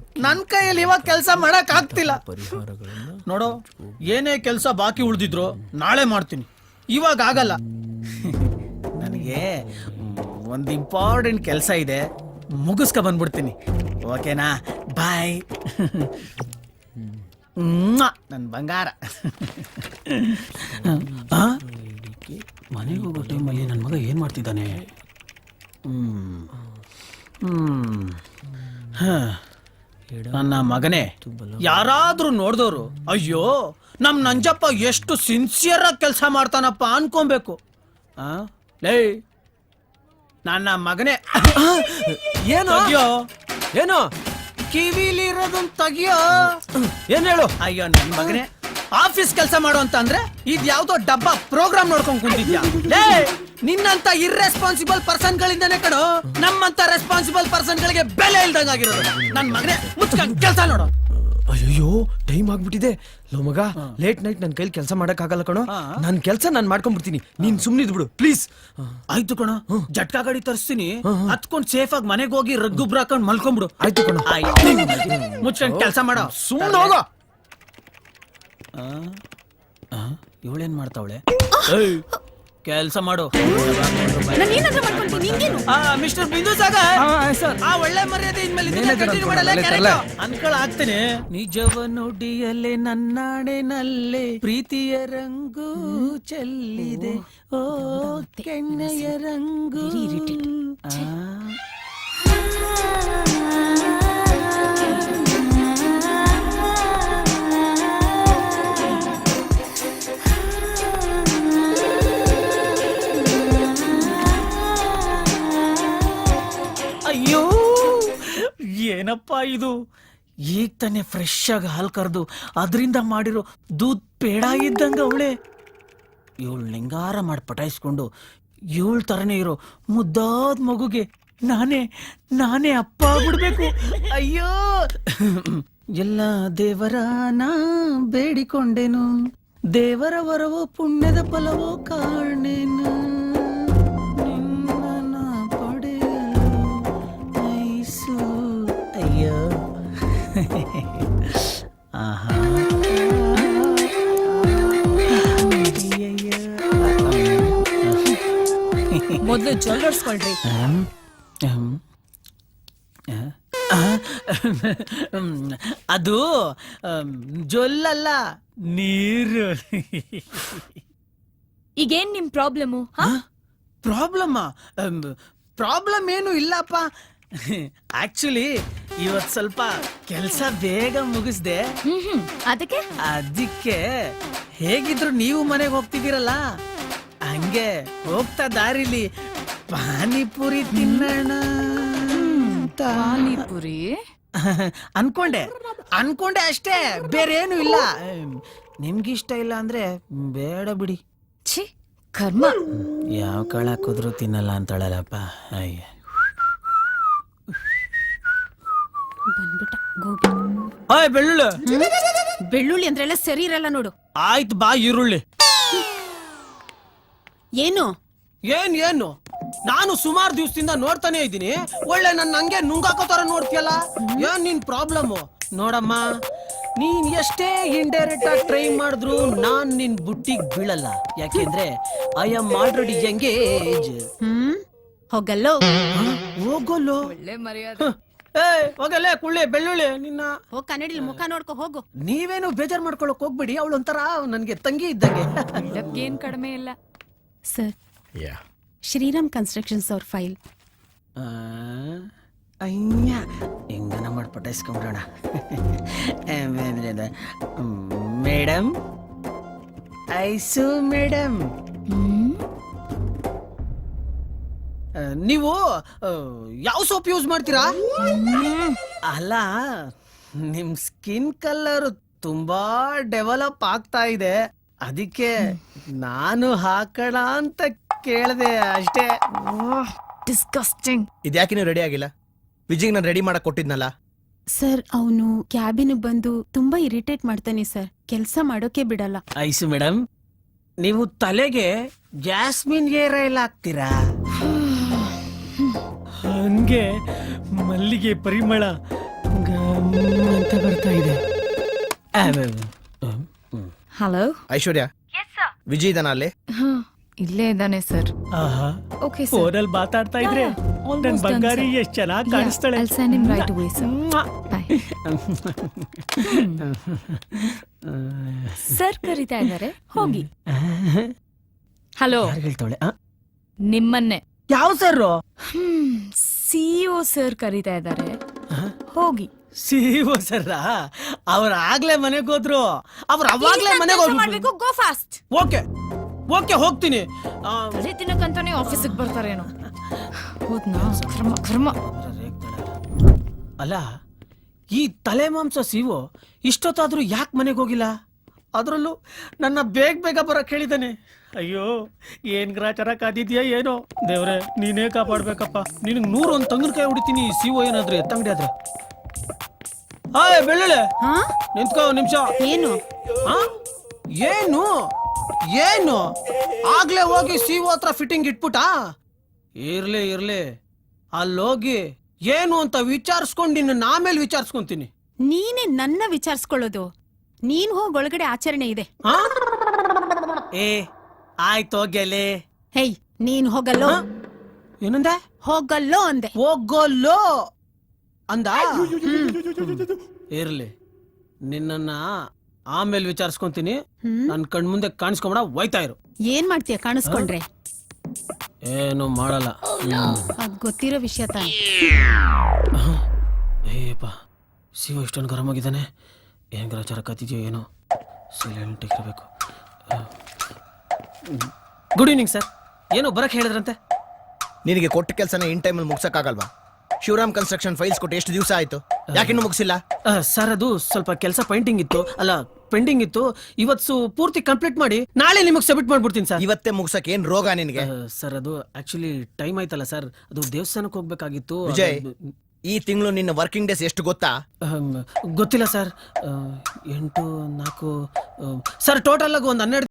ಆಗ್ತಿಲ್ಲ ನನ್ ಕೈಯಲ್ಲಿ ಇವಾಗ ಕೆಲಸ ಮಾಡಕ್ ಆಗ್ತಿಲ್ಲ. ನೋಡೋ ಏನೇ ಕೆಲಸ ಬಾಕಿ ಉಳ್ದಿದ್ರು ನಾಳೆ ಮಾಡ್ತೀನಿ. ಇವಾಗ ಆಗಲ್ಲ. ನನಗೆ ಒಂದು ಇಂಪಾರ್ಟೆಂಟ್ ಕೆಲಸ ಇದೆ. ಮುಗಿಸ್ಕ ಬಂದ್ಬಿಡ್ತೀನಿ. ಓಕೆನಾ? ಬಾಯ್. ನನ್ನ ಬಂಗಾರ? ಮನೆಗೆ ಹೋಗೋ ಟೈಮಲ್ಲಿ ನನ್ನ ಮಗ ಏನು ಮಾಡ್ತಿದ್ದಾನೆ? ಹ್ಞೂ ಹ್ಞೂ ಹ. ನನ್ನ ಮಗನೇ ಯಾರಾದ್ರೂ ನೋಡಿದವರು ಅಯ್ಯೋ ನಮ್ ನಂಜಪ್ಪ ಎಷ್ಟು ಸಿನ್ಸಿಯರ್ ಆಗಿ ಕೆಲಸ ಮಾಡ್ತಾನಪ್ಪ ಅನ್ಕೊಬೇಕು. ಆ? ಲೇ ನನ್ನ ಮಗನೇ. ಏನು? ಅಯ್ಯೋ ಏನು? ಕಿವಿಲಿ ಇರೋದನ್ ತಗಿಯೋ. ಏನ್ ಹೇಳು? ಅಯ್ಯೋ ನನ್ ಮಗನೇ. ಆಫೀಸ್ ಕೆಲಸ ಮಾಡು ಅಂತ ಅಂದ್ರೆ ಇದ್ ಯಾವ್ದೋ ಡಬ್ಬ ಪ್ರೋಗ್ರಾಮ್ ನೋಡ್ಕೊಂಡ್ ಕುಂತಿದ್ಯಾ? ಲೇ ನಿನ್ನಂತ ಇರ್ರೆಸ್ಪಾನ್ಸಿಬಲ್ ಪರ್ಸನ್ ಗಳಿಂದಾನೆ ಕಣೋ ನಮ್ಮಂತ ರೆಸ್ಪಾನ್ಸಿಬಲ್ ಪರ್ಸನ್ ಗಳಿಗೆ ಬೆಲೆ ಇಲ್ದಂಗ್ ಆಗಿರೋದು ನನ್ ಮಗನೇ ಮುಚ್ಕೊಂಡ್ ಕೆಲಸ ನೋಡು. ಅಯ್ಯೋ ಟೈಮ್ ಆಗ್ಬಿಟ್ಟಿದೆ. ಲೋ ಮಗ ಲೇಟ್ ನೈಟ್ ನನ್ ಕೈಲಿ ಕೆಲಸ ಮಾಡಕ್ ಆಗಲ್ಲ ಕಣೋ. ಹಾ. ನನ್ ಕೆಲಸ ನಾನ್ ಮಾಡ್ಕೊಂಡ್ಬಿಡ್ತೀನಿ. ನೀನ್ ಸುಮ್ನಿದ್ ಬಿಡು ಪ್ಲೀಸ್ ಆಯ್ತು ಕಣ ಜಟ್ಕಾ ಗಾಡಿ ತರಿಸ್ತೀನಿ. ಹತ್ಕೊಂಡ್ ಸೇಫ್ ಆಗಿ ಮನೆಗೆ ಹೋಗಿ ರಗ್ಗುಬ್ರ ಹಾಕೊಂಡ್ ಮಲ್ಕೊಂಡ್ಬಿಡು ಆಯ್ತು ಕಣ. ಮುಚ್ಕೊಂಡ್ ಕೆಲಸ ಮಾಡೋ. ಸುಮ್ಮನೆ ಹೋಗೋ. ಇವಳೇನ್ ಮಾಡ್ತಾವಳೆ? ಕೆಲಸ ಮಾಡು. ನಾನು ಏನಾದ್ರೂ ಮಾಡ್ಕೊಳ್ತೀನಿ ನಿಂಗೇನು ಆ ಮಿಸ್ಟರ್ ಬಿಂದು ಸಾಗರ್. ಸರ್. ಆ ಒಳ್ಳೆ ಮರ್ಯಾದೆ ಇನ್ಮೇಲೆ ಇದನ್ನೇ ಮಾಡಲ್ಲ. ಅನ್ಕೊಳ ಆಗ್ತೇನೆ. ನಿಜವ ನುಡಿಯಲ್ಲೇ ನನ್ನಾಡೆನಲ್ಲೇ ಪ್ರೀತಿಯ ರಂಗು ಚೆಲ್ಲಿದೆ. ಓ ಕೆಣ್ಣೆಯ ರಂಗು. ಇದು ಈಗ ತಾನೇ ಫ್ರೆಶ್ ಆಗಿ ಹಾಲು ಕರೆದು ಅದರಿಂದ ಮಾಡಿರೋ ದೂದ್ ಪೇಡ ಇದ್ದಂಗ ಅವಳೆ. ಇವಳು ಲಿಂಗಾರ ಮಾಡಿ ಪಟಾಯಿಸ್ಕೊಂಡು ಇವಳು ತರನೇ ಇರೋ ಮುದ್ದಾದ ಮಗುಗೆ ನಾನೇ ನಾನೇ ಅಪ್ಪ ಬಿಡಬೇಕು ಅಯ್ಯೋ! ಎಲ್ಲ ದೇವರ ನಾ ಬೇಡಿಕೊಂಡೆನು. ದೇವರ ವರವೋ ಪುಣ್ಯದ ಫಲವೋ ಕಾಣೆನು ಆಹಾ. ಮೊದಲು ಜೊಲ್ಲರ್ಸ್ಕೊಳ್ರಿ. ಅಹ್. ಅದು ಜೊಲ್ಲಲ್ಲ ನೀರು. ಈಗೇನ್ ನಿಮ್ ಪ್ರಾಬ್ಲಮ್ ಪ್ರಾಬ್ಲಮ್? ಪ್ರಾಬ್ಲಮ್ ಏನು ಇಲ್ಲಪ್ಪ. ಆಕ್ಚುಲಿ ಇವತ್ ಸ್ವಲ್ಪ ಕೆಲಸ ಬೇಗ ಮುಗಿಸ್ದೆ. ಹ್ಮ್ ಹ್ಮ್. ಅದಕ್ಕೆ? ಅದಕ್ಕೆ ಹೇಗಿದ್ರು ನೀವು ಮನೆಗೆ ಹೋಗ್ತಿದ್ದೀರಲ್ಲ? ಹಂಗೆ ಹೋಗ್ತಾ ದಾರಿಲಿ ಪಾನಿಪುರಿ ತಿನ್ನೋಣ ಅಂತ. ಪಾನಿಪುರಿ? ಅನ್ಕೊಂಡೆ. ಅನ್ಕೊಂಡೆ ಅಷ್ಟೇ. ಬೇರೆ ಏನು ಇಲ್ಲ. ನಿಮ್ಗಿಷ್ಟ ಇಲ್ಲ ಅಂದ್ರೆ ಬೇಡ ಬಿಡಿ. ಛೀ ಕರ್ಮ. ಯಾವ ಕಳ ಕುದ್ರು ತಿನ್ನಲ್ಲ ಅಂತಳಲ್ಲಪ್ಪ. ಅಯ್ಯ. ಬಂದ್ಬಿಟ್ಟ ಗೋಬಿ. ಓಯ್ ಬೆಳ್ಳುಳ್ಳಿ. ಬೆಳ್ಳುಳ್ಳಿ ಅಂದ್ರೆಲ್ಲ ಸರಿ ಇರಲ್ಲ ನೋಡು. ಆಯ್ತು ಬಾ ಈರುಳ್ಳಿ. ಏನು? ಏನ್ ಏನು? ನಾನು ಸುಮಾರು ದಿವಸದಿಂದ ನೋಡ್ತಾನೆ ಇದ್ದೀನಿ. ಒಳ್ಳೆ ನನ್ನ ಹಂಗೆ ನುಂಗಾಕೋ ತರ ನೋಡ್ತೀಯಲ್ಲ? ಏನ್ ನಿನ್ ಪ್ರಾಬ್ಲಮ್? ನೋಡಮ್ಮ ನೀನ್ ಎಷ್ಟೇ ಇಂಡೈರೆಕ್ಟ್ ಆಗಿ ಟ್ರೈ ಮಾಡಿದ್ರು ನಾನ್ ನಿನ್ ಬುಟ್ಟಿಗ್ ಬೀಳಲ್ಲ. ಯಾಕೆಂದ್ರೆ I am already engage hmm? ಹೋಗಲ್ಲೋ? ಹೋಗೋಲ್ಲೋ? ಒಳ್ಳೆ ಮರ್ಯಾದೆ. ಏ ಹೋಗಲೇ ಕುಳ್ಳಿ ಬೆಳ್ಳುಳ್ಳಿ ನಿನ್ನ. ಹೋಗ ಕನ್ನಡಿಲಿ ಮುಖ ನೋಡ್ಕೊ ಹೋಗು. ನೀವೇನು ಬೇಜಾರ್ ಮಾಡ್ಕೊಳಕ್ ಹೋಗ್ಬೇಡಿ ಅವಳು ಒಂಥರ ನನ್ಗೆ ತಂಗಿ ಇದ್ದಂಗೆ. ಏನ್ ಕಡಿಮೆ ಇಲ್ಲ. ಸರ್ ಶ್ರೀರಾಮ್ ಕನ್ಸ್ಟ್ರಕ್ಷನ್ಸ್ ಅವ್ರ ಫೈಲ್. ಆ, ಅಯ್ಯ ಹೆಂಗನ ಮಾಡಿ ಪಟಾಯಿಸ್ಕೊಂಬಿಡೋಣ ಮೇಡಮ್ ಐಸು ಮೇಡಮ್ ಹ್ಮ್. ನೀವು ಯಾವ ಸೋಪ್ ಯೂಸ್ ಮಾಡ್ತೀರಾ? ಅಲ್ಲ ನಿಮ್ ಸ್ಕಿನ್ ಕಲರ್ ತುಂಬಾ ಡೆವಲಪ್ ಆಗ್ತಾ ಇದೆ. ಅದಕ್ಕೆ ನಾನು ಹಾಕೋಣ ಅಂತ ಕೇಳಿದೆ ಅಷ್ಟೇ. ಡಿಸ್ಕಸ್ಟಿಂಗ್ ಇದ್ಯಾಕೆ ನೀವು ರೆಡಿ ಆಗಿಲ್ಲ? ವಿಜಿಗ್ ನಾನು ರೆಡಿ ಮಾಡಕ್ ಕೊಟ್ಟಿದ್ನಲ್ಲ. ಸರ್ ಅವನು ಕ್ಯಾಬಿನ್ ಬಂದು ತುಂಬಾ ಇರಿಟೇಟ್ ಮಾಡ್ತಾನೆ ಸರ್. ಕೆಲಸ ಮಾಡೋಕೆ ಬಿಡಲ್ಲ. ಐಸು ಮೇಡಮ್ ನೀವು ತಲೆಗೆ ಜಾಸ್ಮಿನ್ ಏರ್ ಆಯಿಲ್ ಹಾಕ್ತೀರಾ? ಹಂಗೆ ಮಲ್ಲಿಗೆ ಪರಿಮಳ ಅಂತ ಬರ್ತಾ ಇದೆ. ಹಲೋ ಐಶ್ವರ್ಯ ವಿಜಯ್ ಇದಾನ ಅಲ್ಲೇ? ಇಲ್ಲೇ ಇದ್ದಾನೆ ಸರ್ ಆಹಾ. ಓಕೆ ಸರ್ ಫೋನಲ್ಲಿ ಮಾತಾಡ್ತಾ ಇದ್ರೆ ನನ್ ಬಂಗಾರಿ ಎಷ್ಟ್ ಚೆನ್ನಾಗಿ ಕಾಣಿಸ್ತಾಳೆ. Sir Bye. ಸರ್ ಕರಿತಾ ಇದ್ದಾರೆ ಹೋಗಿ. ಹಲೋ ಹೇಳ್ತಾಳೆ ಹೇಳ್ತಾವಳೆ? ಆ? ನಿಮ್ಮನ್ನೇ. ಯಾವ ಸರ್ ಸಿಇಒ ಸರ್ ಕರಿತಾ ಇದ್ದಾರೆ. ಹೋಗಿ. ಸಿಇಒ ಸರ್ ಅವ್ರ ಆಗ್ಲೇ ಮನೆಗೆ ಹೋದ್ರು. ಅವ್ರ ಅವಾಗ್ಲೇ ಮನೆಗೆ ಹೋಗ್ಬೇಕು ಗೋ ಫಾಸ್ಟ್ ಓಕೆ. ಓಕೆ ಹೋಗ್ತೀನಿ. ಅದೇ ತಿನ್ನಕ್ಕಂತಾನೆ ಆಫೀಸಿಗೆ ಬರ್ತಾರೇನೋ. ಹೋದ್ನಾ? ಕರ್ಮ ಕರ್ಮ. ಅಲ್ಲ ಈ ತಲೆ ಮಾಂಸ ಸಿಒ ಇಷ್ಟೊತ್ತಾದ್ರೂ ಯಾಕೆ ಮನೆಗೆ ಹೋಗಿಲ್ಲ? ಅದರಲ್ಲೂ ನನ್ನ ಬೇಗ ಬೇಗ ಬರಕ್ಕೆ ಹೇಳಿದ್ದಾನೆ. ಅಯ್ಯೋ ಏನ್ ಗ್ರಾಚಾರ ಕಾದಿದ್ಯಾ ಏನೋ? ದೇವ್ರೆ ನೀನೇ ಕಾಪಾಡ್ಬೇಕಪ್ಪ. ನಿನಗೆ ನೂರೊಂದು ಒಂದು ತಂಗನಕಾಯಿ ಹೊಡಿತೀನಿ ಈ ಸಿಒ ಏನಾದ್ರು ಎತ್ತಂಗಡಿ ಆದ್ರೆ. ಹಾಯ್ ಬೆಳ್ಳುಳ್ಳಿ. ಹಾ? ನಿಂತ್ಕೋ ಒಂದ್ ನಿಮಿಷ. ಏನು? ಏನು? ಏನು? ಆಗ್ಲೇ ಹೋಗಿ ಸಿಒ ಹತ್ರ ಫಿಟ್ಟಿಂಗ್ ಇಟ್ಬಿಟ್ಟಾ ಇರ್ಲಿ ಇರ್ಲಿ. ಅಲ್ಲೋಗಿ ಏನು ಅಂತ ವಿಚಾರಿಸ್ಕೊಂಡು ನಿನ್ನ ಆಮೇಲೆ ವಿಚಾರಿಸ್ಕೊಂತೀನಿ. ನೀನೇ ನನ್ನ ವಿಚಾರಿಸ್ಕೊಳ್ಳೋದು. ನೀನ್ ಹೋಗ್ ಒಳಗಡೆ ಆಚರಣೆ ಇದೆ. ಆ? ಏ ಆಯ್ತು ಗೆಲೆ ಹೇಯ್ ನೀನ್ ಹೋಗಲ್ಲೋ. ಏನಂದ? ಹೋಗಲ್ಲೋ ಅಂದೆ. ಹೋಗೋಲ್ಲೋ ಅಂದ? ಇರ್ಲಿ. ನಿನ್ನನ್ನ ಆಮೇಲೆ ವಿಚಾರಿಸ್ಕೊಂತೀನಿ. ಹ್ಮ್. ನನ್ ಕಣ್ ಮುಂದೆ ಕಾಣಿಸ್ಕೊಂಬೇಡ ಹೋಯ್ತಾ ಇರು. ಏನ್ ಮಾಡ್ತೀಯ ಕಾಣಿಸ್ಕೊಂಡ್ರೆ? ಏನು ಮಾಡಲ್ಲ. ಅದ್ ಗೊತ್ತಿರೋ ವಿಷಯ ತಾನೆ. ಏಪಾ ಶಿವ ಇಷ್ಟೊಂದು ಗರಂ ಆಗಿದ್ದಾನೆ ಏನು ಕತ್ತಿದೆಯೋ ಏನೋ? ಸೈಲೆಂಟ್ ಇರಬೇಕು ಗುಡ್ ಈವ್ನಿಂಗ್ ಸರ್ ಏನೋ ಬರಕ್ಕೆ ಹೇಳಿದ್ರಂತೆ? ನಿನಗೆ ಕೊಟ್ಟ ಕೆಲಸನ ಇನ್ ಟೈಮಲ್ಲಿ ಮುಗ್ಸಕ್ಕಾಗಲ್ವಾ? ಶಿವರಾಮ್ ಕನ್ಸ್ಟ್ರಕ್ಷನ್ ಫೈಲ್ಸ್ ಕೊಟ್ಟು ಎಷ್ಟು ದಿವಸ ಆಯಿತು? ಯಾಕಿನ್ನೂ ಮುಗಿಸಿಲ್ಲ? ಆ, ಸರ್ ಅದು ಸ್ವಲ್ಪ ಕೆಲಸ ಪೈಂಟಿಂಗ್ ಇತ್ತು. ಅಲ್ಲ ಪೆಂಡಿಂಗ್ ಇತ್ತು. ಇವತ್ತು ಪೂರ್ತಿ ಕಂಪ್ಲೀಟ್ ಮಾಡಿ ನಾಳೆ ನಿಮಗೆ ಸಬ್ಮಿಟ್ ಮಾಡ್ಬಿಡ್ತೀನಿ ಸರ್ ಇವತ್ತೇ ಮುಗ್ಸಕ್ ಏನ್ ರೋಗ ನಿನಗೆ? ಆ, ಸರ್ ಅದು ಆ್ಯಕ್ಚುಲಿ ಟೈಮ್ ಆಯ್ತಲ್ಲ ಸರ್ ಅದು ದೇವಸ್ಥಾನಕ್ಕೆ ಹೋಗ್ಬೇಕಾಗಿತ್ತು. ವಿಜಯ್ ಅದು- ಈ ತಿಂಗಳು ನಿನ್ನ ವರ್ಕಿಂಗ್ ಡೇಸ್ ಎಷ್ಟು ಗೊತ್ತಾ? ಅಹಂ, ಗೊತ್ತಿಲ್ಲ ಸರ್ ಆ, ಎಂಟು ನಾಲ್ಕು ಆ, ಸರ್ ಟೋಟಲ್ ಆಗಿ ಒಂದು ಹನ್ನೆರಡು